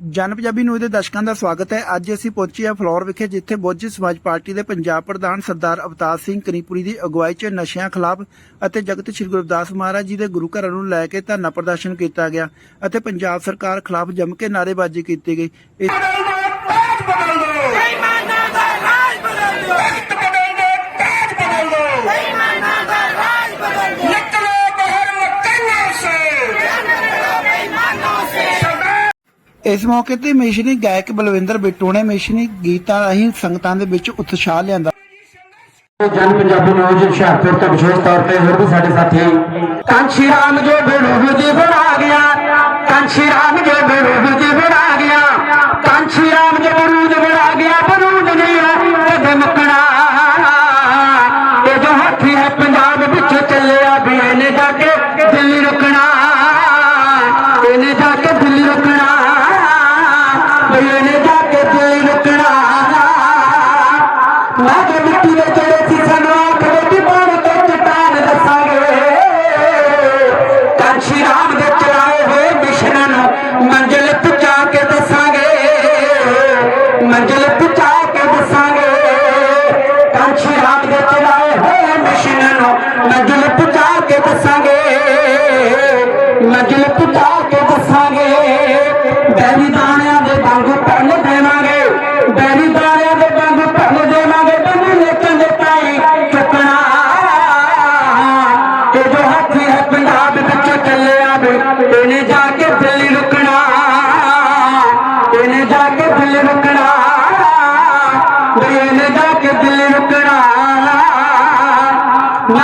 ਜਨ ਪੰਜਾਬੀ ਨਿਊਜ਼ ਦੇ ਦਰਸ਼ਕਾਂ ਦਾ ਸਵਾਗਤ ਹੈ। ਅੱਜ ਅਸੀਂ ਪਹੁੰਚੇ ਹਾਂ ਫਲੋਰ ਵਿਖੇ, ਜਿੱਥੇ ਬੋਜੀ ਸਮਾਜ ਪਾਰਟੀ ਦੇ ਪੰਜਾਬ ਪ੍ਰਧਾਨ ਸਰਦਾਰ ਅਵਤਾਰ ਸਿੰਘ ਕਨੀਪੁਰੀ ਦੀ ਅਗਵਾਈ 'ਚ ਨਸ਼ਿਆਂ ਖਿਲਾਫ ਅਤੇ ਜਗਤ ਸ੍ਰੀ ਗੁਰੂ ਰਵਿਦਾਸ ਮਹਾਰਾਜ ਜੀ ਦੇ ਗੁਰੂ ਘਰਾਂ ਨੂੰ ਲੈ ਕੇ ਧਰਨਾ ਪ੍ਰਦਰਸ਼ਨ ਕੀਤਾ ਗਿਆ ਅਤੇ ਪੰਜਾਬ ਸਰਕਾਰ ਖਿਲਾਫ ਜੰਮ ਕੇ ਨਾਅਰੇਬਾਜ਼ੀ ਕੀਤੀ ਗਈ। ਇਸ ਮੌਕੇ ਤੇ ਮਿਸ਼ਨੀ ਗਾਇਕ ਬਲਵਿੰਦਰ ਬਿੱਟੂ ਨੇ ਮਿਸ਼ਨੀ ਗੀਤਾਂ ਰਾਹੀਂ ਸੰਗਤਾਂ ਦੇ ਵਿੱਚ ਉਤਸ਼ਾਹ ਲਿਆਂਦਾ। ਜਨ ਪੰਜਾਬੀ ਨਿਊਜ਼ ਹੁਸ਼ਿਆਰਪੁਰ ਤੋਂ ਵਿਸ਼ੇਸ਼ ਤੌਰ ਤੇ ਹੋਰ ਵੀ ਸਾਡੇ ਸਾਥੀ ਕਾਂਸ਼ੀ ਰਾਮ ਜੋ ਬਰੂਹ ਜੀ ਬਣਾ ਗਿਆ। ਕਾਂਸ਼ੀ ਰਾਮ ਜੋ ਬਰੂਹ ਜੀ ਬਣਾ ਗਿਆ। ਕਾਂਸ਼ੀ ਰਾਮ ਜੋ ਬਰੂਦ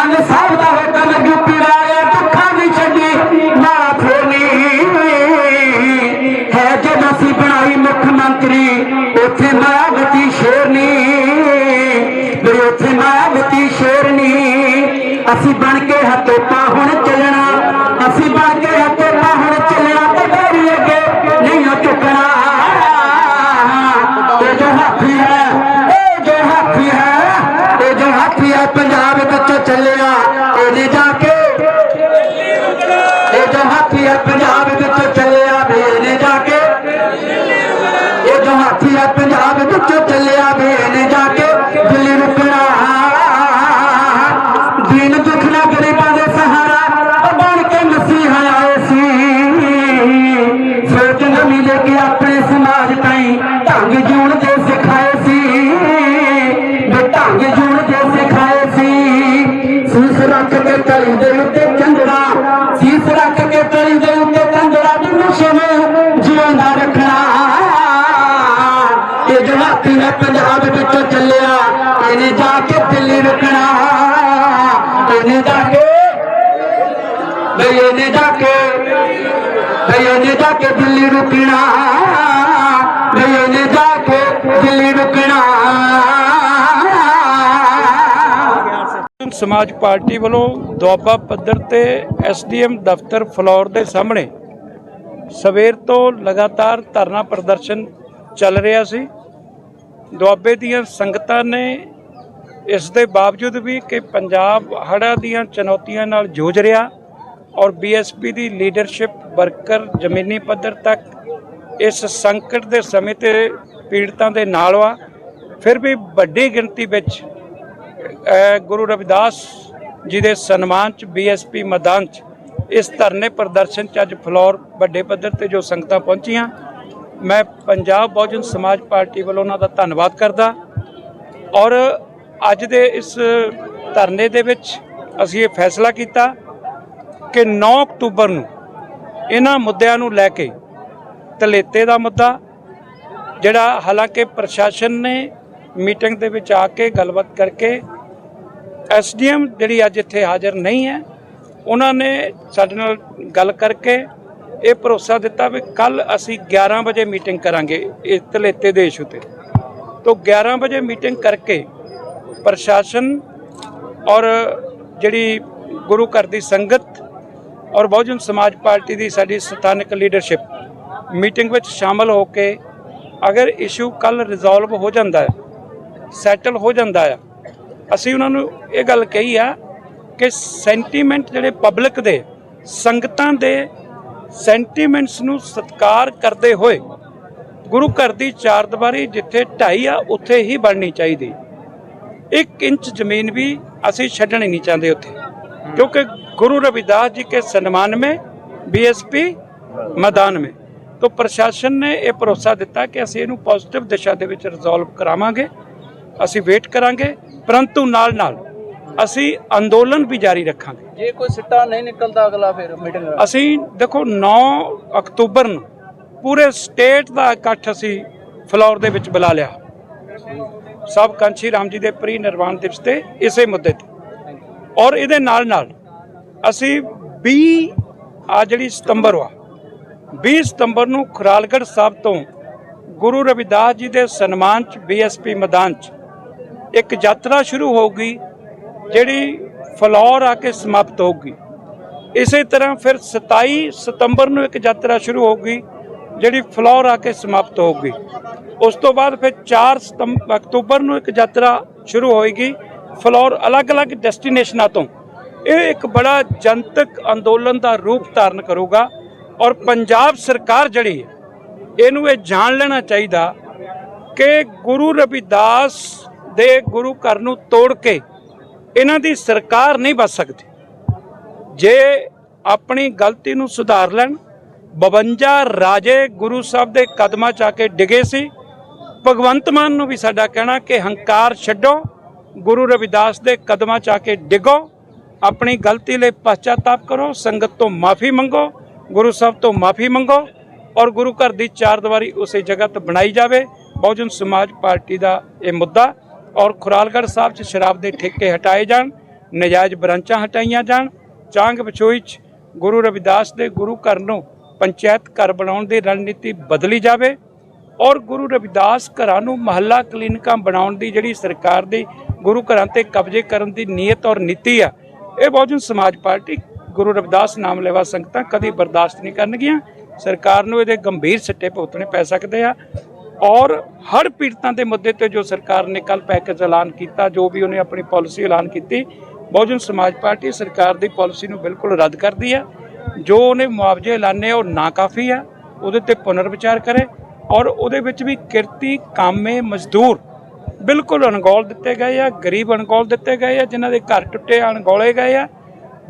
ਦਿੱਲੀ ਸਾਹਿਬ ਦਾ ਹੁਕਮ ਯੂਪੀ ਵਾਲੇ ਦੁੱਖਾਂ ਦੀ ਛੱਡੀ ਨਾ ਫੇਰਨੀ ਹੈ ਜਦੋਂ ਅਸੀਂ ਬਣਾਈ ਮੁੱਖ ਮੰਤਰੀ, ਉੱਥੇ ਮਾਇਆਵਤੀ ਸ਼ੇਰਨੀ ਵੀ ਉੱਥੇ ਮਾਇਆਵਤੀ ਸ਼ੇਰਨੀ ਅਸੀਂ ਬਣ ਕੇ ਹੱਥੋਂ ਪਾ ਹੁਣ ਬਈ ਇਹਨੇ ਜਾ ਕੇ ਬਈ ਇਹਨੇ ਜਾ ਕੇ ਦਿੱਲੀ ਰੁਕਣਾ ਸਮਾਜ ਪਾਰਟੀ ਵੱਲੋਂ ਦੁਆਬਾ ਪੱਧਰ ਤੇ ਐਸਡੀਐਮ ਦਫ਼ਤਰ ਫਲੋਰ ਦੇ ਸਾਹਮਣੇ ਸਵੇਰ ਤੋਂ ਲਗਾਤਾਰ ਧਰਨਾ ਪ੍ਰਦਰਸ਼ਨ ਚੱਲ ਰਿਹਾ ਸੀ। ਦੁਆਬੇ ਦੀਆਂ ਸੰਗਤਾਂ ਨੇ ਇਸ ਦੇ ਬਾਵਜੂਦ ਵੀ ਕਿ ਪੰਜਾਬ ਹੜ੍ਹਾਂ ਦੀਆਂ ਚੁਣੌਤੀਆਂ ਨਾਲ ਜੂਝ ਰਿਹਾ। ਔਰ ਬੀਐਸਪੀ ਦੀ ਲੀਡਰਸ਼ਿਪ ਵਰਕਰ ਜ਼ਮੀਨੀ ਪੱਧਰ ਤੱਕ ਇਸ ਸੰਕਟ ਦੇ ਸਮੇਂ ਤੇ ਪੀੜਤਾਂ ਦੇ ਨਾਲ ਆ ਫਿਰ ਵੀ ਵੱਡੀ ਗਿਣਤੀ ਵਿੱਚ ਗੁਰੂ ਰਵਿਦਾਸ ਜੀ ਦੇ ਸਨਮਾਨ ਚ ਬੀਐਸਪੀ ਮੈਦਾਨ ਚ ਇਸ ਧਰਨੇ ਪ੍ਰਦਰਸ਼ਨ ਚ ਅੱਜ ਫਲੋਰ ਵੱਡੇ ਪੱਧਰ ਤੇ ਜੋ ਸੰਗਤਾਂ ਪਹੁੰਚੀਆਂ। ਮੈਂ ਪੰਜਾਬ ਬਹੁਜਨ ਸਮਾਜ ਪਾਰਟੀ ਵੱਲੋਂ ਉਹਨਾਂ ਦਾ ਧੰਨਵਾਦ ਕਰਦਾ। ਔਰ ਅੱਜ ਦੇ ਇਸ ਧਰਨੇ ਦੇ ਵਿੱਚ ਅਸੀਂ ਇਹ ਫੈਸਲਾ ਕੀਤਾ ਕਿ 9 ਅਕਤੂਬਰ ਨੂੰ ਇਹਨਾਂ ਮੁੱਦਿਆਂ ਨੂੰ ਲੈ ਕੇ ਤਲੇਤੇ ਦਾ ਮੁੱਦਾ, ਜਿਹੜਾ ਹਾਲਾਂਕਿ ਪ੍ਰਸ਼ਾਸਨ ਨੇ ਮੀਟਿੰਗ ਦੇ ਵਿੱਚ ਆ ਕੇ ਗੱਲਬਾਤ ਕਰਕੇ ਐਸਡੀਐਮ ਜਿਹੜੀ ਅੱਜ ਇੱਥੇ ਹਾਜ਼ਰ ਨਹੀਂ ਹੈ, ਉਹਨਾਂ ਨੇ ਸਾਡੇ ਨਾਲ ਗੱਲ ਕਰਕੇ ਇਹ ਭਰੋਸਾ ਦਿੱਤਾ ਵੀ ਕੱਲ ਅਸੀਂ 11 ਵਜੇ ਮੀਟਿੰਗ ਕਰਾਂਗੇ ਇਸ ਤਲੇਤੇ ਦੇ ਇਸ਼ੂ ਤੇ। ਤੋਂ 11 ਵਜੇ ਮੀਟਿੰਗ ਕਰਕੇ ਪ੍ਰਸ਼ਾਸਨ ਔਰ ਜਿਹੜੀ ਗੁਰੂ ਘਰ ਦੀ ਸੰਗਤ ਔਰ ਬਹੁਜਨ ਸਮਾਜ ਪਾਰਟੀ ਦੀ ਸਾਡੀ ਸਥਾਨਕ ਲੀਡਰਸ਼ਿਪ ਮੀਟਿੰਗ ਵਿੱਚ ਸ਼ਾਮਲ ਹੋ ਕੇ ਅਗਰ ਇਸ਼ੂ ਕੱਲ ਰਿਜ਼ੋਲਵ ਹੋ ਜਾਂਦਾ ਹੈ ਸੈਟਲ ਹੋ ਜਾਂਦਾ ਹੈ, ਅਸੀਂ ਉਹਨਾਂ ਨੂੰ ਇਹ ਗੱਲ ਕਹੀ ਆ ਕਿ ਸੈਂਟੀਮੈਂਟ ਜਿਹੜੇ ਪਬਲਿਕ ਦੇ, ਸੰਗਤਾਂ ਦੇ ਸੈਂਟੀਮੈਂਟਸ ਨੂੰ ਸਤਿਕਾਰ ਕਰਦੇ ਹੋਏ ਗੁਰੂ ਘਰ ਦੀ ਚਾਰ ਦੀਵਾਰੀ ਜਿੱਥੇ ਢਾਈ ਆ, ਉੱਥੇ ਹੀ ਬਣਨੀ ਚਾਹੀਦੀ। 1 ਇੰਚ ਜ਼ਮੀਨ ਵੀ ਅਸੀਂ ਛੱਡਣੀ ਨਹੀਂ ਚਾਹੁੰਦੇ ਉੱਥੇ, ਕਿਉਂਕਿ गुरु रविदास जी के सम्मान में बीएसपी मैदान में तो ਪ੍ਰਸ਼ਾਸਨ ਨੇ ਇਹ ਭਰੋਸਾ ਦਿੱਤਾ ਕਿ ਅਸੀਂ ਇਹਨੂੰ ਪੋਜ਼ਿਟਿਵ ਦਿਸ਼ਾ ਦੇ ਵਿੱਚ ਰਿਜ਼ੋਲਵ ਕਰਾਵਾਂਗੇ ਅਸੀਂ ਵੇਟ ਕਰਾਂਗੇ ਪਰੰਤੂ ਨਾਲ ਨਾਲ ਅਸੀਂ ਅੰਦੋਲਨ ਵੀ ਜਾਰੀ ਰੱਖਾਂਗੇ ਜੇ ਕੋਈ ਸਿੱਟਾ ਨਹੀਂ ਨਿਕਲਦਾ ਅਗਲਾ ਫਿਰ ਮੀਟਿੰਗ ਅਸੀਂ ਦੇਖੋ 9 ਅਕਤੂਬਰ ਨੂੰ ਪੂਰੇ ਸਟੇਟ ਦਾ ਇਕੱਠ ਅਸੀਂ ਫਲੋਰ ਦੇ ਵਿੱਚ ਬੁਲਾ ਲਿਆ ਸਭ ਕਾਂਚੀ ਰਾਮ ਜੀ ਦੇ ਪ੍ਰੀ ਨਿਰਵਾਣ ਦਿਵਸ ਤੇ ਇਸੇ ਮੁੱਦੇ ਤੇ ਔਰ ਇਹਦੇ ਨਾਲ ਨਾਲ ਅਸੀਂ 20 ਆ ਜਿਹੜੀ ਸਤੰਬਰ ਵਾ 20 ਸਤੰਬਰ ਨੂੰ ਖੁਰਾਲਗੜ੍ਹ ਸਾਹਿਬ ਤੋਂ ਗੁਰੂ ਰਵਿਦਾਸ ਜੀ ਦੇ ਸਨਮਾਨ ਚ ਬੀਐਸਪੀ ਮੈਦਾਨ ਚ ਇੱਕ ਯਾਤਰਾ ਸ਼ੁਰੂ ਹੋਊਗੀ, ਜਿਹੜੀ ਫਲੌਰ ਆ ਕੇ ਸਮਾਪਤ ਹੋਊਗੀ। ਇਸੇ ਤਰ੍ਹਾਂ ਫਿਰ 27 ਸਤੰਬਰ ਨੂੰ ਇੱਕ ਯਾਤਰਾ ਸ਼ੁਰੂ ਹੋਊਗੀ, ਜਿਹੜੀ ਫਲੌਰ ਆ ਕੇ ਸਮਾਪਤ ਹੋਊਗੀ। ਉਸ ਤੋਂ ਬਾਅਦ ਫਿਰ 4 ਸਤੰਬ- ਅਕਤੂਬਰ ਨੂੰ ਇੱਕ ਯਾਤਰਾ ਸ਼ੁਰੂ ਹੋਏਗੀ, ਫਲੌਰ ਅਲੱਗ-ਅਲੱਗ ਡੈਸਟੀਨੇਸ਼ਨਾਂ ਤੋਂ। ਇਹ ਇੱਕ ਬੜਾ ਜਨਤਕ ਅੰਦੋਲਨ ਦਾ ਰੂਪ ਧਾਰਨ ਕਰੂਗਾ ਔਰ ਪੰਜਾਬ ਸਰਕਾਰ ਜਿਹੜੀ ਇਹਨੂੰ ਇਹ ਜਾਣ ਲੈਣਾ ਚਾਹੀਦਾ ਕਿ ਗੁਰੂ ਰਵਿਦਾਸ ਦੇ ਗੁਰੂ ਘਰ ਨੂੰ ਤੋੜ ਕੇ ਇਹਨਾਂ ਦੀ ਸਰਕਾਰ ਨਹੀਂ ਬਚ ਸਕਦੀ। ਜੇ ਆਪਣੀ ਗਲਤੀ ਨੂੰ ਸੁਧਾਰ ਲੈਣ 52 ਰਾਜੇ ਗੁਰੂ ਸਾਹਿਬ ਦੇ ਕਦਮਾਂ 'ਚ ਆ ਕੇ ਡਿਗੇ ਸੀ, ਭਗਵੰਤ ਮਾਨ ਨੂੰ ਵੀ ਸਾਡਾ ਕਹਿਣਾ ਕਿ ਹੰਕਾਰ ਛੱਡੋ, ਗੁਰੂ ਰਵਿਦਾਸ ਦੇ ਕਦਮਾਂ 'ਚ ਆ ਕੇ ਡਿਗੋ। ਆਪਣੀ ਗਲਤੀ ਲਈ ਪਛਤਾਤਾਪ ਕਰੋ, ਸੰਗਤ ਤੋਂ ਮਾਫੀ ਮੰਗੋ, ਗੁਰੂ ਸਾਹਿਬ ਤੋਂ ਮਾਫੀ ਮੰਗੋ ਔਰ ਗੁਰੂ ਘਰ ਦੀ ਚਾਰ ਦੀਵਾਰੀ ਉਸੇ ਜਗ੍ਹਾ ਤੇ ਬਣਾਈ ਜਾਵੇ। ਬਹੁਜਨ ਸਮਾਜ ਪਾਰਟੀ ਦਾ ਇਹ ਮੁੱਦਾ ਔਰ ਖੁਰਾਲਗੜ੍ਹ ਸਾਹਿਬ 'ਚ ਸ਼ਰਾਬ ਦੇ ਠੇਕੇ ਹਟਾਏ ਜਾਣ, ਨਜਾਇਜ਼ ਬਰਾਂਚਾਂ ਹਟਾਈਆਂ ਜਾਣ, ਚਾਂਗ ਵਿਚੋਈ 'ਚ ਗੁਰੂ ਰਵਿਦਾਸ ਦੇ ਗੁਰੂ ਘਰ ਨੂੰ ਪੰਚਾਇਤ ਘਰ ਬਣਾਉਣ ਦੀ ਰਣਨੀਤੀ ਬਦਲੀ ਜਾਵੇ ਔਰ ਗੁਰੂ ਰਵਿਦਾਸ ਘਰਾਂ ਨੂੰ ਮਹੱਲਾ ਕਲੀਨਿਕਾਂ ਬਣਾਉਣ ਦੀ ਜਿਹੜੀ ਸਰਕਾਰ ਦੀ ਗੁਰੂ ਘਰਾਂ ਤੇ ਕਬਜ਼ੇ ਕਰਨ ਦੀ ਨੀਅਤ ਔਰ ਨੀਤੀ ਆ ਇਹ ਬਹੁਜਨ ਸਮਾਜ ਪਾਰਟੀ ਗੁਰੂ ਰਵਿਦਾਸ ਨਾਮ ਲੈਵਾ ਸੰਗਤਾਂ ਕਦੀ ਬਰਦਾਸ਼ਤ ਨਹੀਂ ਕਰਨਗੀਆਂ। ਸਰਕਾਰ ਨੂੰ ਇਹਦੇ ਗੰਭੀਰ ਸਿੱਟੇ ਭੁਗਤਣੇ ਪੈ ਸਕਦੇ ਆ। ਔਰ ਹਰ ਪੀੜਤਾਂ ਦੇ ਮੁੱਦੇ ਤੇ ਜੋ ਸਰਕਾਰ ਨੇ ਕੱਲ ਪੈਕੇਜ ਐਲਾਨ ਕੀਤਾ ਜੋ ਵੀ ਉਹਨੇ ਆਪਣੀ ਪਾਲਿਸੀ ਐਲਾਨ ਕੀਤੀ ਬਹੁਜਨ ਸਮਾਜ ਪਾਰਟੀ ਸਰਕਾਰ ਦੀ ਪਾਲਿਸੀ ਨੂੰ ਬਿਲਕੁਲ ਰੱਦ ਕਰਦੀ ਆ। ਜੋ ਉਹਨੇ ਮੁਆਵਜ਼ੇ ਐਲਾਨੇ ਆ, ਉਹ ਨਾ ਕਾਫੀ ਆ। ਉਹਦੇ ਤੇ ਪੁਨਰ ਵਿਚਾਰ ਕਰੇ ਔਰ ਉਹਦੇ ਵਿੱਚ ਵੀ ਕਿਰਤੀ ਕਾਮੇ ਮਜ਼ਦੂਰ ਬਿਲਕੁਲ ਅਣਗੌਲ ਦਿੱਤੇ ਗਏ ਆ, ਗਰੀਬ ਅਣਗੌਲ ਦਿੱਤੇ ਗਏ ਆ, ਜਿਨ੍ਹਾਂ ਦੇ ਘਰ ਟੁੱਟੇ ਅਣਗੌਲੇ ਗਏ ਆ।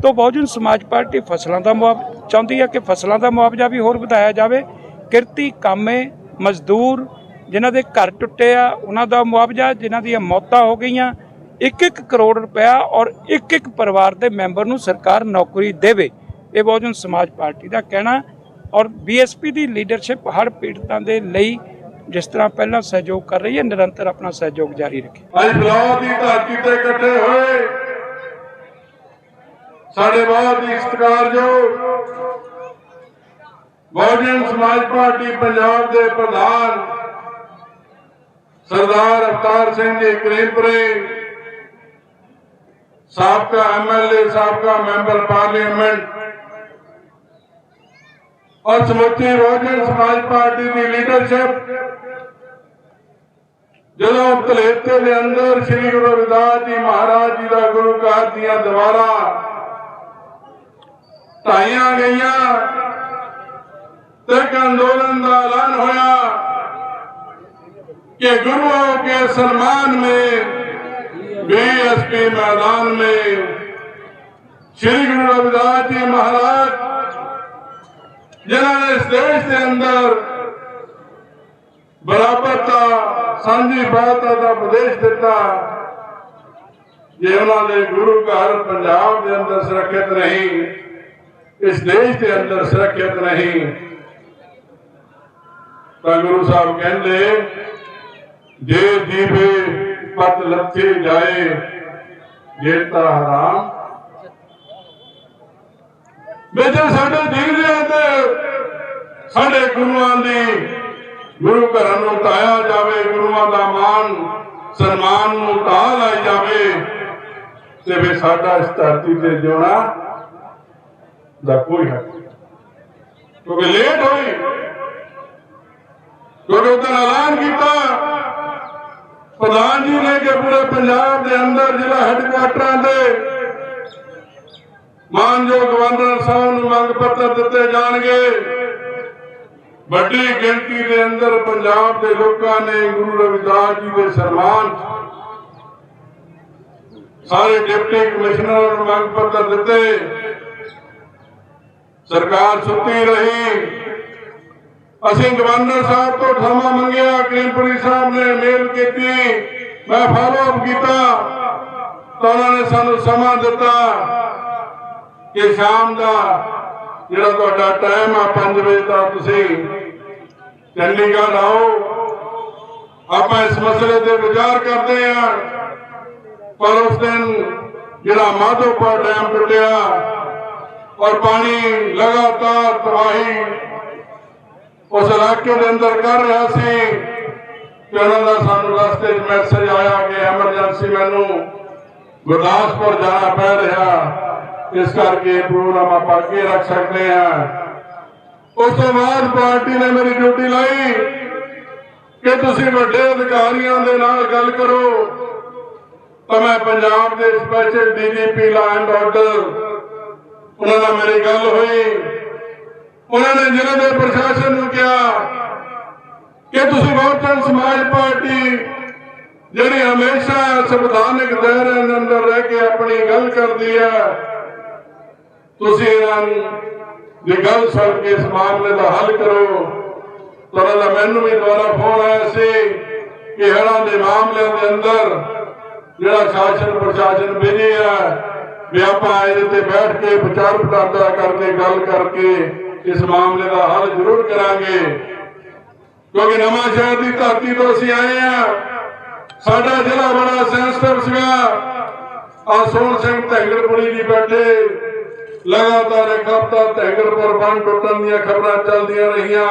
ਤੋਂ ਬਹੁਜਨ ਸਮਾਜ ਪਾਰਟੀ ਫਸਲਾਂ ਦਾ ਮੁਆਵਜ਼ਾ ਚਾਹੁੰਦੀ ਆ ਕਿ ਫਸਲਾਂ ਦਾ ਮੁਆਵਜ਼ਾ ਵੀ ਹੋਰ ਵਧਾਇਆ ਜਾਵੇ। ਕਿਰਤੀ ਕਾਮੇ, ਮਜ਼ਦੂਰ, ਜਿਨ੍ਹਾਂ ਦੇ ਘਰ ਟੁੱਟੇ ਆ, ਉਹਨਾਂ ਦਾ ਮੁਆਵਜ਼ਾ, ਜਿਨ੍ਹਾਂ ਦੀਆਂ ਮੌਤਾਂ ਹੋ ਗਈਆਂ 1-1 ਕਰੋੜ ਰੁਪਇਆ ਔਰ ਇੱਕ-ਇੱਕ ਪਰਿਵਾਰ ਦੇ ਮੈਂਬਰ ਨੂੰ ਸਰਕਾਰ ਨੌਕਰੀ ਦੇਵੇ। ਇਹ ਬਹੁਜਨ ਸਮਾਜ ਪਾਰਟੀ ਦਾ ਕਹਿਣਾ ਔਰ ਬੀਐਸਪੀ ਦੀ ਲੀਡਰਸ਼ਿਪ ਹਰ ਪੀੜਤਾਂ ਦੇ ਲਈ ਜਿਸ ਤਰ੍ਹਾਂ ਪਹਿਲਾਂ ਸਹਿਯੋਗ ਕਰ ਰਹੀ ਹੈ, ਨਿਰੰਤਰ ਆਪਣਾ ਸਹਿਯੋਗ ਜਾਰੀ ਰੱਖੇ। ਅੱਜ ਬਲੌਰ ਦੀ ਧਰਤੀ ਤੇ ਇਕੱਠੇ ਹੋਏ। ਸਾਡੇ ਬਹੁਤ ਹੀ ਸਤਿਕਾਰਯੋਗ ਬਹੁਜਨ ਸਮਾਜ ਪਾਰਟੀ ਪੰਜਾਬ ਦੇ ਪ੍ਰਧਾਨ ਸਰਦਾਰ ਅਵਤਾਰ ਸਿੰਘ ਜੀ ਕਰੀਮਪੁਰੇ ਸਾਬਕਾ ਐਮਐਲਏ ਸਾਬਕਾ ਮੈਂਬਰ ਪਾਰਲੀਮੈਂਟ اور سمچی بہجن سماج پارٹی کی لیڈرشپ اپتلیتے دے اندر شریف گرو ردا جی مہارات جی دا گروہ کا گئیاں تک اندولن دا اعلان ہویا کہ گروہوں کے سلمان میں بی ایس پی میدان میں شریف گرو ردا جی مہارات ਜਿਨ੍ਹਾਂ ਨੇ ਇਸ ਦੇਸ਼ ਦੇ ਅੰਦਰ ਬਰਾਬਰਤਾ ਸਾਂਝੀ ਬਾਤਾਂ ਦਾ ਉਪਦੇਸ਼ ਦਿੱਤਾ। ਜੇ ਉਹਨਾਂ ਦੇ ਗੁਰੂ ਘਰ ਪੰਜਾਬ ਦੇ ਅੰਦਰ ਸੁਰੱਖਿਅਤ ਨਹੀਂ, ਇਸ ਦੇਸ਼ ਦੇ ਅੰਦਰ ਸੁਰੱਖਿਅਤ ਨਹੀਂ, ਤਾਂ ਗੁਰੂ ਸਾਹਿਬ ਕਹਿੰਦੇ, ਜੇ ਜੀਵੇ ਪਤ ਲੱਥੇ ਜਾਏ, ਜੇ ਤਾਂ ਹਰਾਮ। ਵਿੱਚ ਸਾਡੇ ਦਿਲ ਦੇ ਅੰਦਰ ਸਾਡੇ ਗੁਰੂਆਂ ਦੀ ਗੁਰੂ ਘਰਾਂ ਨੂੰ ਢਾਇਆ ਜਾਵੇ, ਗੁਰੂਆਂ ਦਾ ਮਾਨ ਸਨਮਾਨ ਨੂੰ ਢਾਹ ਲਾਈ ਜਾਵੇ ਤੇ ਫਿਰ ਸਾਡਾ ਇਸ ਧਰਤੀ ਤੇ ਜਿਉਣਾ ਦਾ ਕੋਈ ਹੱਕ ਨਹੀਂ। ਕਿਉਂਕਿ ਲੇਟ ਹੋਈ ਕਿਉਂਕਿ ਉਦੋਂ ਐਲਾਨ ਕੀਤਾ, ਪ੍ਰਧਾਨ ਜੀ ਨੇ ਕਿ ਪੂਰੇ ਪੰਜਾਬ ਦੇ ਅੰਦਰ ਜ਼ਿਲ੍ਹਾ ਹੈੱਡਕੁਆਟਰਾਂ ਦੇ ਮਾਨਯੋਗ ਗਵਰਨਰ ਸਾਹਿਬ ਨੂੰ ਮੰਗ ਪੱਤਰ ਦਿੱਤੇ ਜਾਣਗੇ। ਵੱਡੀ ਗਿਣਤੀ ਦੇ ਅੰਦਰ ਪੰਜਾਬ ਦੇ ਲੋਕਾਂ ਨੇ ਗੁਰੂ ਰਵਿਦਾਸ ਜੀ ਦੇ ਸਨਮਾਨ 'ਚ ਸਾਰੇ ਡਿਪਟੀ ਕਮਿਸ਼ਨਰ ਨੂੰ ਮੰਗ ਪੱਤਰ ਦਿੱਤੇ। ਸਰਕਾਰ ਸੁੱਤੀ ਰਹੀ। ਅਸੀਂ ਗਵਰਨਰ ਸਾਹਿਬ ਤੋਂ ਠਾਮਾ ਮੰਗਿਆ, ਕ੍ਰਿਮਪੁਰੀ ਸਾਹਿਬ ਨੇ ਮੇਲ ਕੀਤੀ। ਮੈਂ ਫਾਲੋ ਅਪ ਕੀਤਾ ਤਾਂ ਉਹਨਾਂ ਨੇ ਸਾਨੂੰ ਸਮਾਂ ਦਿੱਤਾ। ਕਿ ਸ਼ਾਮ ਦਾ ਜਿਹੜਾ ਤੁਹਾਡਾ ਟਾਈਮ ਆ 5 ਵਜੇ ਦਾ ਤੁਸੀਂ ਚੰਡੀਗੜ੍ਹ ਆਓ। ਆਪਾਂ ਇਸ ਮਸਲੇ ਤੇ ਵਿਚਾਰ ਕਰਦੇ ਹਾਂ। ਪਰ ਉਸ ਦਿਨ ਜਿਹੜਾ ਮਾਧੋਪੁਰ ਡੈਮ ਟੁੱਟਿਆ ਔਰ ਪਾਣੀ ਲਗਾਤਾਰ ਤਬਾਹੀ ਉਸ ਇਲਾਕੇ ਦੇ ਅੰਦਰ ਕਰ ਰਿਹਾ ਸੀ ਤੇ ਉਹਨਾਂ ਦਾ ਸਾਨੂੰ ਰਸਤੇ 'ਚ ਮੈਸੇਜ ਆਇਆ ਕਿ ਐਮਰਜੈਂਸੀ ਮੈਨੂੰ ਗੁਰਦਾਸਪੁਰ ਜਾਣਾ ਪੈ ਰਿਹਾ। ਇਸ ਕਰਕੇ ਪ੍ਰੋਗਰਾਮ ਆਪਾਂ ਅੱਗੇ ਰੱਖ ਸਕਦੇ ਹਾਂ। ਉਸ ਤੋਂ ਬਾਅਦ ਪਾਰਟੀ ਨੇ ਮੇਰੀ ਡਿਊਟੀ ਲਾਈ ਕਿ ਤੁਸੀਂ ਵੱਡੇ ਅਧਿਕਾਰੀਆਂ ਦੇ ਨਾਲ ਗੱਲ ਕਰੋ। ਤਾਂ ਮੈਂ ਪੰਜਾਬ ਦੇ special DGP law and order ਉਹਨਾਂ ਨਾਲ ਮੇਰੀ ਗੱਲ ਹੋਈ। ਉਹਨਾਂ ਨੇ ਜ਼ਿਲ੍ਹੇ ਦੇ ਪ੍ਰਸ਼ਾਸਨ ਨੂੰ ਕਿਹਾ ਕਿ ਤੁਸੀਂ ਬਹੁਜਨ ਸਮਾਜ ਪਾਰਟੀ ਜਿਹੜੀ ਹਮੇਸ਼ਾ ਸੰਵਿਧਾਨਕ ਦਾਇਰੇ ਦੇ ਅੰਦਰ ਰਹਿ ਕੇ ਆਪਣੀ ਗੱਲ ਕਰਦੀ ਹੈ ਤੁਸੀਂ ਇਹਨਾਂ ਦੀ ਗੱਲ ਸੁਣ ਕੇ ਇਸ ਮਾਮਲੇ ਦਾ ਹੱਲ ਕਰੋ ਤੁਹਾਡਾ ਦਾ ਮੈਨੂੰ ਵੀ ਦੁਬਾਰਾ ਫੋਨ ਆਇਆ ਸੀ ਕਿ ਹੜ੍ਹਾਂ ਦੇ ਮਾਮਲਿਆਂ ਦੇ ਅੰਦਰ ਜਿਹੜਾ ਸ਼ਾਸਨ ਪ੍ਰਸ਼ਾਸਨ ਭੇਜਿਆ ਵੀ ਆਪਾਂ ਤੇ ਬੈਠ ਕੇ ਵਿਚਾਰ ਵਟਾਂਦਰਾ ਕਰਕੇ ਗੱਲ ਕਰਕੇ ਇਸ ਮਾਮਲੇ ਦਾ ਹੱਲ ਜ਼ਰੂਰ ਕਰਾਂਗੇ। ਕਿਉਂਕਿ ਨਵਾਂ ਸ਼ਹਿਰ ਦੀ ਧਰਤੀ ਤੋਂ ਅਸੀਂ ਆਏ ਆ ਸਾਡਾ ਜ਼ਿਲ੍ਹਾ ਬੜਾ ਸੈਂਸਿਟਿਵ ਸੀਗਾ। ਆ ਸੋਹਣ ਸਿੰਘ ਧੈਂਗੜਪੁਰੀ ਜੀ ਬੈਠੇ। ਲਗਾਤਾਰ ਇੱਕ ਹਫ਼ਤਾ ਧੈਂਗੜਪੁਰ ਬੰਨ ਟੁੱਟਣ ਦੀਆਂ ਖਬਰਾਂ ਚੱਲਦੀਆਂ ਰਹੀਆਂ।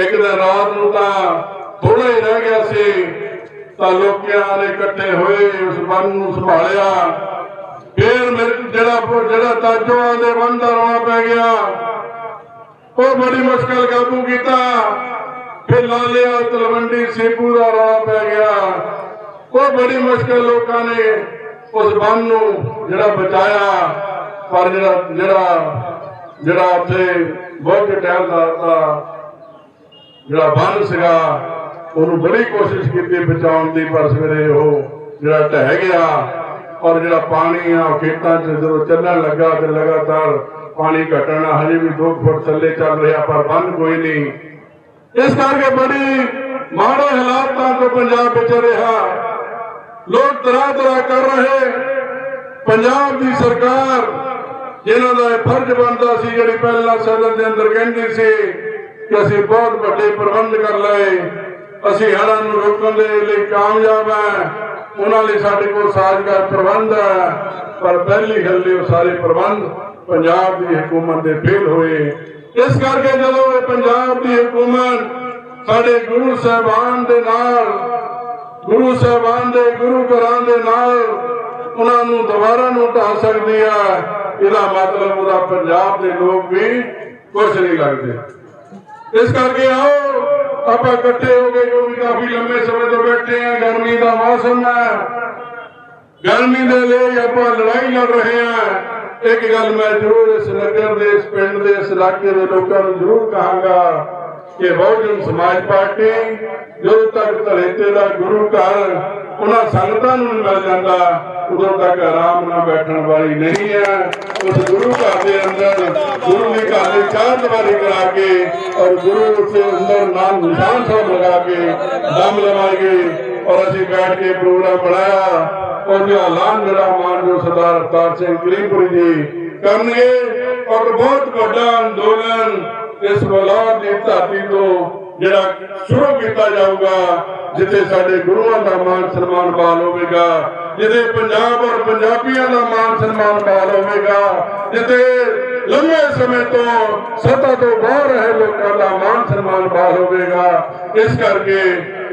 ਇੱਕ ਦਿਨ ਰਾਤ ਨੂੰ ਤਾਂ ਥੋੜਾ ਹੀ ਰਹਿ ਗਿਆ ਸੀ, ਤਾਂ ਲੋਕਾਂ ਨੇ ਇਕੱਠੇ ਹੋਏ ਉਸ ਬੰਨ ਨੂੰ ਸੰਭਾਲਿਆ। ਫੇਰ ਜਿਹੜਾ ਜਿਹੜਾ ਤਾਜੋਆਂ ਦੇ ਬੰਨ ਦਾ ਰੌਲਾ ਪੈ ਗਿਆ। ਉਹ ਬੜੀ ਮੁਸ਼ਕਲ ਕਾਬੂ ਕੀਤਾ। ਫਿਰ ਲਾਲਿਆ ਤਲਵੰਡੀ ਸੇਪੂ ਦਾ ਰੌਲਾ ਪੈ ਗਿਆ। ਉਹ ਬੜੀ ਮੁਸ਼ਕਲ ਲੋਕਾਂ ਨੇ ਉਸ ਬੰਨ ਨੂੰ ਜਿਹੜਾ ਬਚਾਇਆ। ਪਰ ਜਿਹੜਾ ਜਿਹੜਾ ਜਿਹੜਾ ਉੱਥੇ ਬਹੁਤ ਟਾਈਮ ਦਾ ਦਾ ਜਿਹੜਾ ਬੰਨ ਸੀਗਾ, ਉਹਨੂੰ ਬੜੀ ਕੋਸ਼ਿਸ਼ ਕੀਤੀ ਬਚਾਉਣ ਦੀ, ਪਰ ਸਵੇਰੇ ਉਹ ਜਿਹੜਾ ਢਹਿ ਗਿਆ ਔਰ ਜਿਹੜਾ ਪਾਣੀ ਆ, ਉਹ ਖੇਤਾਂ 'ਚ ਜਦੋਂ ਚੱਲਣ ਲੱਗਾ ਤੇ ਲਗਾਤਾਰ ਪਾਣੀ ਘਟਣਾ, ਹਜੇ ਵੀ 2 ਫੁੱਟ ਥੱਲੇ ਚੱਲ ਰਿਹਾ, ਪਰ ਬੰਨ ਕੋਈ ਨਹੀਂ। ਇਸ ਕਰਕੇ ਬੜੀ ਮਾੜੇ ਹਾਲਾਤਾਂ ਤੋਂ ਪੰਜਾਬ ਵਿੱਚ ਰਿਹਾ। ਲੋਕ ਤਰ੍ਹਾਂ ਤਰ੍ਹਾਂ ਕਰ ਰਹੇ। ਪੰਜਾਬ ਦੀ ਸਰਕਾਰ ਜਿਨ੍ਹਾਂ ਦਾ ਇਹ ਫਰਜ਼ ਬਣਦਾ ਸੀ, ਜਿਹੜੀ ਪਹਿਲਾਂ ਸਦਨ ਦੇ ਅੰਦਰ ਕਹਿੰਦੀ ਸੀ ਕਿ ਅਸੀਂ ਬਹੁਤ ਵੱਡੇ ਪ੍ਰਬੰਧ ਕਰ ਲਏ, ਅਸੀਂ ਹੜ੍ਹਾਂ ਨੂੰ ਰੋਕਣ ਦੇ ਲਈ ਕਾਮਯਾਬ ਹੈ, ਉਹਨਾਂ ਲਈ ਸਾਡੇ ਕੋਲ ਸਾਜ਼ਗਾਰ ਪ੍ਰਬੰਧ ਹੈ, ਪਰ ਪਹਿਲੀ ਗੱਲ ਇਹ ਸਾਰੇ ਪ੍ਰਬੰਧ ਪੰਜਾਬ ਦੀ ਹਕੂਮਤ ਦੇ ਫੇਲ ਹੋਏ। ਇਸ ਕਰਕੇ ਜਦੋਂ ਇਹ ਪੰਜਾਬ ਦੀ ਹਕੂਮਤ ਸਾਡੇ ਗੁਰੂ ਸਾਹਿਬਾਨ ਦੇ ਨਾਲ, ਗੁਰੂ ਸਾਹਿਬਾਨ ਦੇ ਗੁਰੂ ਘਰਾਂ ਦੇ ਨਾਲ, ਉਹਨਾਂ ਨੂੰ ਦੁਬਾਰਾ ਨੂੰ ਢਾ ਸਕਦੀ ਹੈ ਆ ਇਹਦਾ ਮਤਲਬ ਉਹਦਾ ਪੰਜਾਬ ਦੇ ਲੋਕ ਵੀ ਕੁਝ ਨਹੀਂ ਲੱਗਦੇ। ਇਸ ਕਰਕੇ ਆਓ, ਆਪਾਂ ਇਕੱਠੇ ਹੋ ਕੇ ਜੋ ਵੀ ਕਾਫੀ ਲੰਮੇ ਸਮੇਂ ਤੋਂ ਬੈਠੇ ਆ, ਗਰਮੀ ਦਾ ਮੌਸਮ ਹੈ। ਗਰਮੀ ਦੇ ਲਈ ਆਪਾਂ ਲੜਾਈ ਲੜ ਰਹੇ ਆ। ਇੱਕ ਗੱਲ ਮੈਂ ਜ਼ਰੂਰ ਇਸ ਨਗਰ ਦੇ, ਇਸ ਪਿੰਡ ਦੇ, ਇਸ ਇਲਾਕੇ ਦੇ ਲੋਕਾਂ ਨੂੰ ਜ਼ਰੂਰ ਕਹਾਂਗਾ। ਕਿ ਬਹੁਜਨ ਸਮਾਜ ਪਾਰਟੀ ਜਦੋਂ ਤੱਕ ਧਰੇਤੇ ਦਾ ਗੁਰੂ ਘਰ, ਉਹਨਾਂ ਸੰਗਤਾਂ ਨੂੰ ਮਿਲ ਜਾਂਦਾ, ਉਦੋਂ ਤੱਕ ਆਰਾਮ ਨਾਲ ਬੈਠਣ ਵਾਲੀ ਨਹੀਂ ਹੈ। ਉਸ ਗੁਰੂ ਘਰ ਦੇ ਅੰਦਰ, ਗੁਰੂ ਦੇ ਘਰ ਦੇ ਚਾਰ ਦੀਵਾਰੀ ਕਰਾ ਕੇ ਔਰ ਗੁਰੂ ਦੇ ਅੰਦਰ ਨਾਮ ਨਿਸ਼ਾਨ ਸਾਹਿਬ ਲਗਾ ਕੇ ਦਮ ਲਵਾਏਗੇ ਔਰ ਅਸੀਂ ਬੈਠ ਕੇ ਪ੍ਰੋਗਰਾਮ ਬਣਾਇਆ। ਔਰ ਜੋ ਐਲਾਨ ਮੇਰਾ ਮਾਨਯੋਗ ਸਰਦਾਰ ਅਵਤਾਰ ਸਿੰਘ ਕਰੀਮਪੁਰੀ ਜੀ ਕਰਨਗੇ, ਔਰ ਬਹੁਤ ਵੱਡਾ ਅੰਦੋਲਨ ਇਸ ਬਲੌਰ ਦੀ ਧਰਤੀ ਤੋਂ ਜਿਹੜਾ ਸ਼ੁਰੂ ਕੀਤਾ ਜਾਊਗਾ, ਜਿੱਥੇ ਸਾਡੇ ਗੁਰੂਆਂ ਦਾ ਮਾਨ ਸਨਮਾਨ ਬਾਲ ਹੋਵੇਗਾ, ਜਿੱਥੇ ਪੰਜਾਬ ਔਰ ਪੰਜਾਬੀਆਂ ਦਾ ਮਾਨ ਸਨਮਾਨ ਬਾਲ ਹੋਵੇਗਾ, ਜਿੱਥੇ ਲੰਮੇ ਸਮੇਂ ਤੋਂ ਸਤਾ ਤੋਂ ਬਾਹਰ ਰਹੇ ਲੋਕਾਂ ਦਾ ਮਾਨ ਸਨਮਾਨ ਬਾਲ ਹੋਵੇਗਾ, ਇਸ ਕਰਕੇ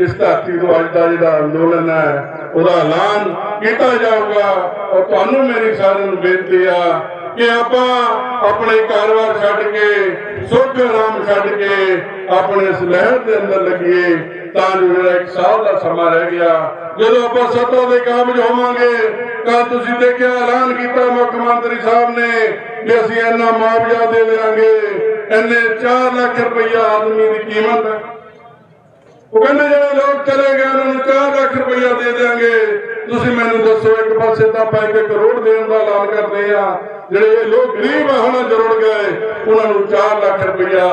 ਇਸ ਧਰਤੀ ਤੋਂ ਅੱਜ ਦਾ ਜਿਹੜਾ ਅੰਦੋਲਨ ਹੈ, ਉਹਦਾ ਐਲਾਨ ਕੀਤਾ ਜਾਊਗਾ। ਔਰ ਤੁਹਾਨੂੰ ਮੇਰੀ ਸਾਰਿਆਂ ਨੂੰ ਬੇਨਤੀ ਆ ਕਿ ਆਪਾਂ ਆਪਣੇ ਕਾਰੋਬਾਰ ਛੱਡ ਕੇ, ਸੁੱਖ ਆਰਾਮ ਛੱਡ ਕੇ ਆਪਣੇ ਇਸ ਦੇ ਅੰਦਰ ਲੱਗੀਏ, ਤਾਂ ਜੋ ਜਿਹੜਾ ਇੱਕ ਸਾਲ ਦਾ ਸਮਾਂ ਰਹਿ ਗਿਆ। ਜਦੋਂ ਆਪਾਂ ਸੱਤਾ ਦੇ ਕਾਬਜ ਹੋਵਾਂਗੇ ਕੱਲ ਤੁਸੀਂ ਦੇਖਿਆ, ਐਲਾਨ ਕੀਤਾ ਮੁੱਖ ਮੰਤਰੀ ਸਾਹਿਬ ਨੇ ਕਿ ਅਸੀਂ ਇੰਨਾ ਮੁਆਵਜ਼ਾ ਦੇ ਦੇਵਾਂਗੇ। ਇੰਨੇ 4 ਲੱਖ ਰੁਪਈਆ ਆਦਮੀ ਦੀ ਕੀਮਤ ਹੈ ਉਹ ਕਹਿੰਦੇ ਜਿਹੜੇ ਲੋਕ ਚਲੇ ਗਏ, ਉਹਨਾਂ ਨੂੰ 4 ਲੱਖ ਰੁਪਇਆ ਦੇ ਦਿਆਂਗੇ। ਤੁਸੀਂ ਮੈਨੂੰ ਦੱਸੋ, ਇੱਕ ਪਾਸੇ ਤਾਂ ਆਪਾਂ ਇੱਕ ਕਰੋੜ ਦੇਣ ਦਾ ਐਲਾਨ ਕਰਦੇ ਆ। ਜਿਹੜੇ ਇਹ ਲੋਕ ਗਰੀਬ ਆ, ਹੁਣ ਜੁੜ ਗਏ, ਉਹਨਾਂ ਨੂੰ 4 ਲੱਖ ਰੁਪਇਆ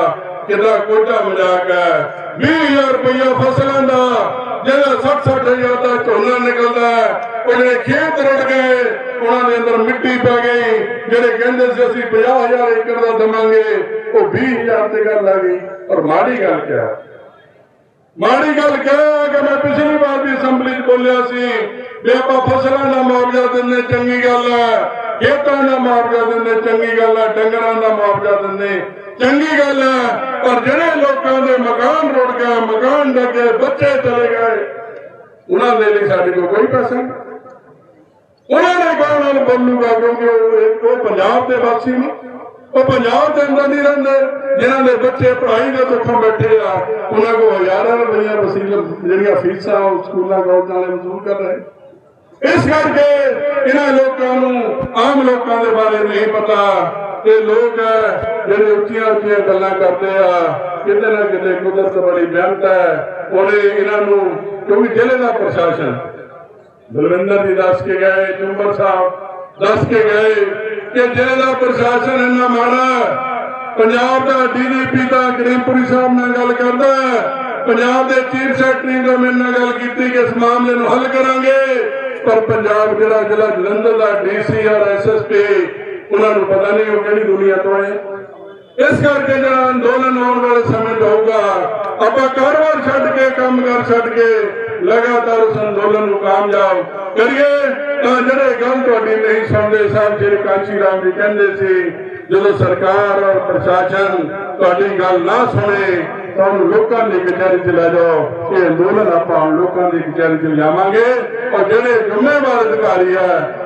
ਕਿੰਨਾ ਕੋਝਾ ਮਜ਼ਾਕ ਹੈ। 20000 ਰੁਪਈਆ ਫਸਲਾਂ ਦਾ, ਜਿਹੜਾ 60 ਹਜ਼ਾਰ ਦਾ ਝੋਨਾ ਨਿਕਲਦਾ ਉਹ ਜਿਹੜੇ ਖੇਤ ਰੁੜ ਗਏ, ਉਹਨਾਂ ਦੇ ਅੰਦਰ ਮਿੱਟੀ ਪੈ ਗਈ। ਜਿਹੜੇ ਕਹਿੰਦੇ ਸੀ ਅਸੀਂ 50000 ਏਕੜ ਦਾ ਦਵਾਂਗੇ, ਉਹ 20000 ਤੇ ਗੱਲ ਆ ਗਈ। ਔਰ ਮਾੜੀ ਗੱਲ ਕਿਹਾ ਮਾੜੀ ਗੱਲ ਕਿਹਾ ਕਿ ਮੈਂ ਪਿਛਲੀ ਵਾਰ ਵੀ ਅਸੈਂਬਲੀ 'ਚ ਬੋਲਿਆ ਸੀ ਵੀ ਆਪਾਂ ਫਸਲਾਂ ਦਾ ਮੁਆਵਜ਼ਾ ਦਿੰਦੇ, ਚੰਗੀ ਗੱਲ ਹੈ। ਖੇਤਾਂ ਦਾ ਮੁਆਵਜ਼ਾ ਦਿੰਦੇ, ਚੰਗੀ ਗੱਲ ਹੈ। ਡੰਗਰਾਂ ਦਾ ਮੁਆਵਜ਼ਾ ਦਿੰਦੇ, ਚੰਗੀ ਗੱਲ ਹੈ। ਪਰ ਜਿਹੜੇ ਲੋਕਾਂ ਦੇ ਮਕਾਨ ਰੁੜ ਗਏ, ਮਕਾਨ ਡੱਗੇ ਬੱਚੇ ਚਲੇ ਗਏ, ਉਹਨਾਂ ਦੇ ਲਈ ਸਾਡੇ ਕੋਲ ਕੋਈ ਪੈਸਾ ਨਹੀਂ। ਉਹਨਾਂ ਨੇ ਕੌਣ ਨਾਲ ਬੋਲੂਗਾ ਕਿਉਂਕਿ ਉਹ ਪੰਜਾਬ ਦੇ ਵਾਸੀ ਨੇ। ਉਹ ਪੰਜਾਬ ਦੇ ਅੰਦਰ ਨਹੀਂ ਰਹਿੰਦੇ। ਜਿਨ੍ਹਾਂ ਦੇ ਬੱਚੇ ਪੜ੍ਹਾਈ ਦੇ ਦੁੱਖੋਂ ਬੈਠੇ ਆ, ਉਹਨਾਂ ਕੋਲ ਹਜ਼ਾਰਾਂ ਰੁਪਈਆ ਵਸੀਲ ਜਿਹੜੀਆਂ ਫੀਸਾਂ ਉਹ ਸਕੂਲਾਂ, ਕਾਲਜਾਂ ਵਾਲੇ ਵਸੂਲ ਕਰ ਰਹੇ। ਇਸ ਕਰਕੇ ਇਹਨਾਂ ਲੋਕਾਂ ਨੂੰ, ਆਮ ਲੋਕਾਂ ਦੇ ਬਾਰੇ ਨਹੀਂ ਪਤਾ ਇਹ ਲੋਕ ਜਿਹੜੇ ਉੱਚੀਆਂ ਉੱਚੀਆਂ ਗੱਲਾਂ ਕਰਦੇ ਆ, ਕਿਤੇ ਨਾ ਕਿਤੇ ਕੁਦਰਤ ਬੜੀ ਮਿਹਨਤ ਹੈ, ਉਹਨੇ ਇਹਨਾਂ ਨੂੰ, ਕਿਉਂਕਿ ਜ਼ਿਲ੍ਹੇ ਦਾ ਪ੍ਰਸ਼ਾਸਨ, ਬਲਵਿੰਦਰ ਜੀ ਦੱਸ ਕੇ ਗਏ ਚੁੰਬਰ ਸਾਹਿਬ ਦੱਸ ਕੇ ਗਏ ਕਿ ਜ਼ਿਲ੍ਹੇ ਦਾ ਪ੍ਰਸ਼ਾਸਨ ਇੰਨਾ ਮਾੜਾ ਪੰਜਾਬ ਦਾ ਡੀਜੀਪੀ ਤਾਂ ਕਰੀਮਪੁਰੀ ਸਾਹਿਬ ਨਾਲ ਗੱਲ ਕਰਦਾ ਪੰਜਾਬ ਦੇ ਚੀਫ ਸੈਕਟਰੀ ਨੇ ਮੇਰੇ ਨਾਲ ਗੱਲ ਕੀਤੀ ਕਿ ਇਸ ਮਾਮਲੇ ਨੂੰ ਹੱਲ ਕਰਾਂਗੇ। ਪਰ ਪੰਜਾਬ ਜਿਹੜਾ ਜ਼ਿਲ੍ਹਾ ਜਲੰਧਰ ਦਾ ਡੀਸੀ ਔਰ ਐਸਐਸਪੀ ਉਹਨਾਂ ਨੂੰ ਪਤਾ ਨਹੀਂ ਉਹ ਕਿਹੜੀ ਦੁਨੀਆ ਤੋਂ ਆਏ। ਇਸ ਕਰਕੇ ਜਿਹੜਾ ਅੰਦੋਲਨ ਆਉਣ ਵਾਲੇ ਸਮੇਂ 'ਚ ਹੋਊਗਾ ਆਪਾਂ ਕਾਰੋਬਾਰ ਛੱਡ ਕੇ, ਕੰਮ ਕਰ ਛੱਡ ਕੇ ਲਗਾਤਾਰ ਉਸ ਅੰਦੋਲਨ ਨੂੰ ਕਾਮਯਾਬ ਕਰੀਏ, ਤਾਂ ਜਿਹੜੇ ਗੱਲ ਤੁਹਾਡੀ ਨਹੀਂ ਸੁਣਦੇ ਸਾਹਿਬ ਜਿਹੜੇ ਕਾਂਚੀ ਰਾਮ ਜੀ ਕਹਿੰਦੇ ਸੀ, ਜਦੋਂ ਸਰਕਾਰ ਔਰ ਪ੍ਰਸ਼ਾਸਨ ਤੁਹਾਡੀ ਗੱਲ ਨਾ ਸੁਣੇ, ਤਾਂ ਲੋਕਾਂ ਦੀ ਕਚਹਿਰੀ 'ਚ ਲੈ ਜਾਓ। ਇਹ ਅੰਦੋਲਨ ਆਪਾਂ ਲੋਕਾਂ ਦੀ ਕਚਹਿਰੀ 'ਚ ਲਿਆਵਾਂਗੇ ਔਰ ਜਿਹੜੇ ਜ਼ਿੰਮੇਵਾਰ ਅਧਿਕਾਰੀ ਆ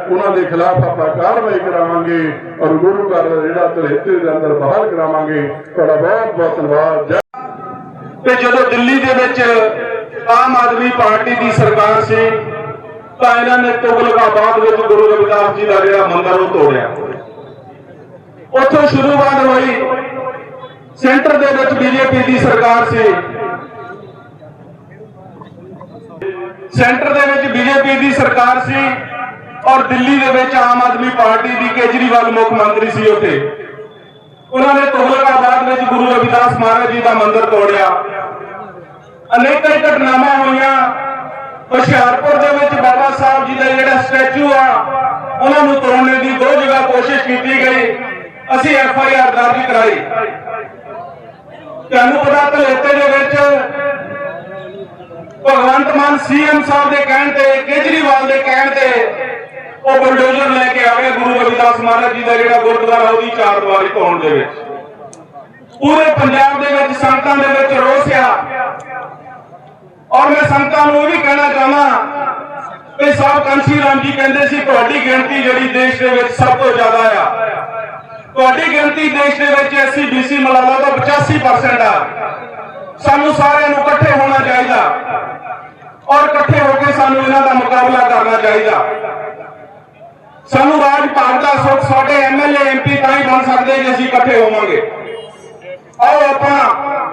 ਉਹਨਾਂ ਦੇ ਖਿਲਾਫ ਆਪਾਂ ਕਾਰਵਾਈ ਕਰਾਵਾਂਗੇ ਔਰ ਗੁਰੂ ਘਰ ਦਾ ਜਿਹੜਾ ਧਰੇਤੇ ਦੇ ਅੰਦਰ ਬਹਾਲ ਕਰਾਵਾਂਗੇ। ਤੁਹਾਡਾ ਬਹੁਤ ਬਹੁਤ ਧੰਨਵਾਦ ਤੇ ਜਦੋਂ ਦਿੱਲੀ ਦੇ ਵਿੱਚ ਆਮ ਆਦਮੀ ਪਾਰਟੀ ਦੀ ਸਰਕਾਰ ਸੀ, ਤਾਂ ਇਹਨਾਂ ਨੇ ਤੁਗਲਕਾਬਾਦ ਵਿੱਚ ਗੁਰੂ ਰਵਿਦਾਸ ਜੀ ਦਾ ਜਿਹੜਾ ਮੰਦਰ ਉਹ ਤੋੜਿਆ। ਉੱਥੋਂ ਸ਼ੁਰੂਆਤ ਹੋਈ, ਸੈਂਟਰ ਦੇ ਵਿੱਚ ਬੀਜੇਪੀ ਦੀ ਸਰਕਾਰ ਸੀ। ਸੈਂਟਰ ਦੇ ਵਿੱਚ ਬੀਜੇਪੀ ਦੀ ਸਰਕਾਰ ਸੀ ਔਰ ਦਿੱਲੀ ਦੇ ਵਿੱਚ ਆਮ ਆਦਮੀ ਪਾਰਟੀ ਦੀ ਕੇਜਰੀਵਾਲ ਮੁੱਖ ਮੰਤਰੀ ਸੀ ਉੱਥੇ। ਉਹਨਾਂ ਨੇ ਤੁਗਲਕਾਬਾਦ ਵਿੱਚ ਗੁਰੂ ਰਵਿਦਾਸ ਮਹਾਰਾਜ ਜੀ ਦਾ ਮੰਦਿਰ ਤੋੜਿਆ। ਅਨੇਕਾਂ ਘਟਨਾਵਾਂ ਹੋਈਆਂ। ਹੁਸ਼ਿਆਰਪੁਰ ਦੇ ਵਿੱਚ ਬਾਬਾ ਸਾਹਿਬ ਜੀ ਦਾ ਜਿਹੜਾ ਸਟੈਚੂ ਆ, ਉਹਨਾਂ ਨੂੰ ਤੋੜਨ ਦੀ ਦੋ ਜਗ੍ਹਾ ਕੋਸ਼ਿਸ਼ ਕੀਤੀ ਗਈ। ਅਸੀਂ ਐਫ ਆਈ ਆਰ ਦਰਜ ਕਰਾਈ। ਤੁਹਾਨੂੰ ਪਤਾ ਧਲੇਤੇ ਦੇ ਵਿੱਚ ਭਗਵੰਤ ਮਾਨ ਸੀਐਮ ਸਾਹਿਬ ਦੇ ਕਹਿਣ ਤੇ, ਕੇਜਰੀਵਾਲ ਦੇ ਕਹਿਣ ਤੇ ਉਹ ਬਲਡੋਜਰ ਲੈ ਕੇ ਆ ਗਏ ਗੁਰੂ ਰਵਿਦਾਸ ਮਹਾਰਾਜ ਜੀ ਦਾ ਜਿਹੜਾ ਗੁਰਦੁਆਰਾ, ਉਹਦੀ ਚਾਰ ਦੀਵਾਰੀ ਪਾਉਣ ਦੇ ਵਿੱਚ। ਪੂਰੇ ਪੰਜਾਬ ਦੇ ਵਿੱਚ ਸੰਗਤਾਂ ਦੇ ਵਿੱਚ ਰੋਸ ਆ। ਔਰ ਮੈਂ ਸੰਗਤਾਂ ਨੂੰ ਇਹ ਵੀ ਕਹਿਣਾ ਚਾਹਾਂ ਕਿ ਸਾਹਿਬ ਕੰਸੀ ਰਾਮ ਜੀ ਕਹਿੰਦੇ ਸੀ, ਤੁਹਾਡੀ ਗਿਣਤੀ ਜਿਹੜੀ ਦੇਸ਼ ਦੇ ਵਿੱਚ ਸਭ ਤੋਂ ਜ਼ਿਆਦਾ ਆ। ਤੁਹਾਡੀ ਗਿਣਤੀ ਦੇਸ਼ ਦੇ ਵਿੱਚ ਐਸਸੀ ਬੀਸੀ ਮਲਾਲਾ ਦਾ 85% ਆ। ਸਾਨੂੰ ਸਾਰਿਆਂ ਨੂੰ ਇਕੱਠੇ ਹੋਣਾ ਚਾਹੀਦਾ। ਔਰ ਇਕੱਠੇ ਹੋ ਕੇ ਸਾਨੂੰ ਇਹਨਾਂ ਦਾ ਮੁਕਾਬਲਾ ਕਰਨਾ ਚਾਹੀਦਾ। ਸਾਨੂੰ ਰਾਜ ਭਾਗ ਦਾ ਸੁੱਖ, ਸਾਡੇ ਐਮਐਲਏ ਐਮਪੀ ਤਾਂ ਹੀ ਬਣ ਸਕਦੇ ਜੇ ਅਸੀਂ ਇਕੱਠੇ ਹੋਵਾਂਗੇ। ਆਓ ਆਪਾਂ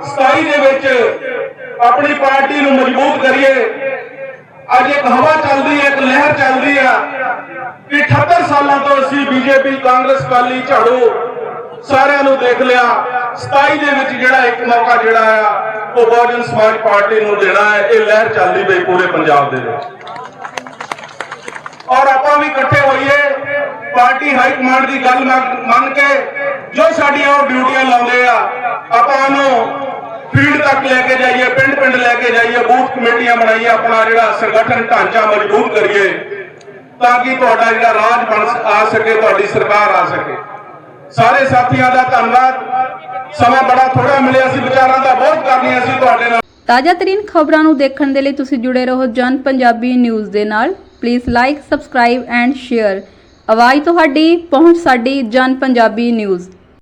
27 ਦੇ ਵਿੱਚ ਆਪਣੀ ਪਾਰਟੀ ਨੂੰ ਮਜ਼ਬੂਤ ਕਰੀਏ। ਅੱਜ ਇੱਕ ਹਵਾ ਚੱਲਦੀ ਹੈ, ਇੱਕ ਲਹਿਰ ਚੱਲਦੀ ਆ ਕਿ 78 ਸਾਲਾਂ ਤੋਂ ਅਸੀਂ ਬੀਜੇਪੀ, ਕਾਂਗਰਸ ਕਾਲੀ ਝਾੜੂ ਸਾਰਿਆਂ ਨੂੰ ਦੇਖ ਲਿਆ। 27 ਦੇ ਵਿੱਚ ਜਿਹੜਾ ਇੱਕ ਮੌਕਾ ਜਿਹੜਾ ਆ, ਉਹ ਬਹੁਜਨ ਸਮਾਜ ਪਾਰਟੀ ਨੂੰ ਦੇਣਾ ਹੈ। ਇਹ ਲਹਿਰ ਚੱਲਦੀ ਪਈ ਪੂਰੇ ਪੰਜਾਬ ਦੇ ਵਿੱਚ। ਔਰ ਆਪਾਂ ਵੀ ਇਕੱਠੇ ਹੋਈਏ। ਪਾਰਟੀ ਹਾਈ ਕਮਾਂਡ ਦੀ ਗੱਲ ਮੰਨ ਮੰਨ ਕੇ ਜੋ ਸਾਡੀਆਂ ਉਹ ਡਿਊਟੀਆਂ ਲਾਉਂਦੇ ਆ ਆਪਾਂ ਉਹਨੂੰ ਫੀਲਡ ਤੱਕ ਲੈ ਕੇ ਜਾਈਏ, ਪਿੰਡ ਪਿੰਡ ਲੈ ਕੇ ਜਾਈਏ, ਬੂਥ ਕਮੇਟੀਆਂ ਬਣਾਈਏ, ਆਪਣਾ ਜਿਹੜਾ ਸੰਗਠਨ ਢਾਂਚਾ ਮਜ਼ਬੂਤ ਕਰੀਏ, ਤਾਂ ਕਿ ਤੁਹਾਡਾ ਜਿਹੜਾ ਰਾਜ ਬਣ ਆ ਸਕੇ, ਤੁਹਾਡੀ ਸਰਕਾਰ ਆ ਸਕੇ। ਸਾਰੇ ਸਾਥੀਆਂ ਦਾ ਧੰਨਵਾਦ। ਸਮਾਂ ਬੜਾ ਥੋੜਾ ਮਿਲਿਆ ਸੀ, ਵਿਚਾਰਾਂ ਦਾ ਬਹੁਤ ਕਰਨੀਆਂ ਸੀ ਤੁਹਾਡੇ ਨਾਲ। ਤਾਜ਼ਾ ਖਬਰਾਂ ਨੂੰ ਦੇਖਣ ਦੇ ਲਈ ਤੁਸੀਂ ਜੁੜੇ ਰਹੋ ਜਨ ਪੰਜਾਬੀ ਨਿਊਜ਼ ਦੇ ਨਾਲ। Please like subscribe and share ਆਵਾਜ਼ ਤੁਹਾਡੀ, ਪਹੁੰਚ ਸਾਡੀ ਜਨ ਪੰਜਾਬੀ ਨਿਊਜ਼।